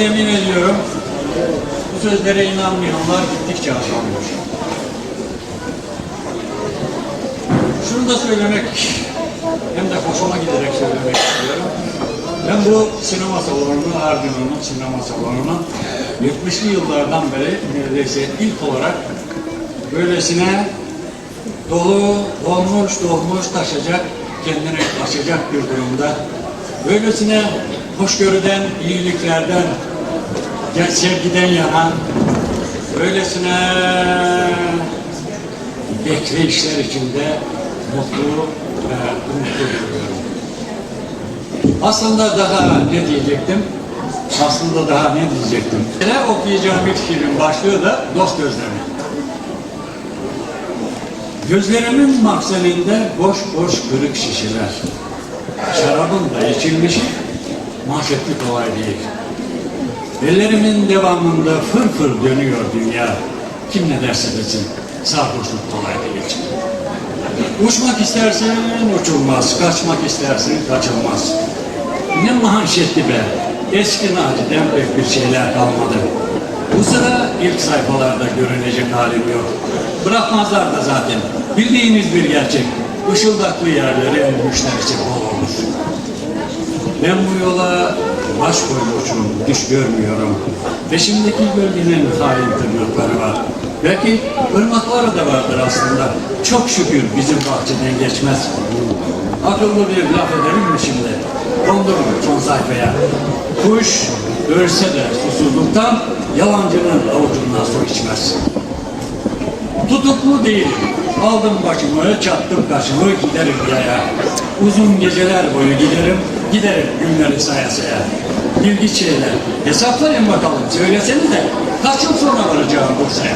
temin ediyorum. Bu sözlere inanmayanlar gittikçe azalıyor. Şunu da söylemek, hem de hoşuma giderek söylemek istiyorum. Ben bu sinema salonunu, Ardın'ın sinema salonunu 70'li yıllardan beri neredeyse ilk olarak böylesine dolu, dolmuş, dolmuş taşacak, kendine taşacak bir durumda. Böylesine hoşgörüden, iyiliklerden, gel- sevgiden yana, böylesine bekleyişler içinde mutlu ve umutlu duyuyorum. Aslında daha ne diyecektim? Aslında daha ne diyecektim? Ne okuyacağım ilk filmin başlığı da Dost Gözlemi. Gözlerimin mahzeninde boş boş kırık şişeler. Şarabın da içilmişi mahşetli kolay değil. Ellerimin devamında fır fır dönüyor dünya. Kim ne derse desin sarhoşluk kolay değil. Uçmak istersin uçulmaz, kaçmak istersin kaçılmaz. Ne manşetli be. Eski Naci'den pek bir şeyler kalmadı. Bu sıra ilk sayfalarda görünecek halim yok. Bırakmazlar da zaten. Bildiğiniz bir gerçek. Işıldaklı yerlerin müşterisi bol olur. Ben bu yola baş koymuşum, düş görmüyorum. Peşimdeki gölgenin hain tırnakları var. Belki ırmakları da vardır aslında. Çok şükür bizim bahçeden geçmez. Akıllı bir laf ederim mi şimdi? Kondurun son sayfaya. Kuş ölse de susuzluktan yalancının avucundan su içmez. Tutuklu değilim. Aldım başımı, çattım kaşımı, giderim yaya. Uzun geceler boyu giderim, giderim günleri saya saya. İlginç şeyler. Hesaplayın bakalım, söylesenize. Kaç yıl sonra varacağım Bursa'ya?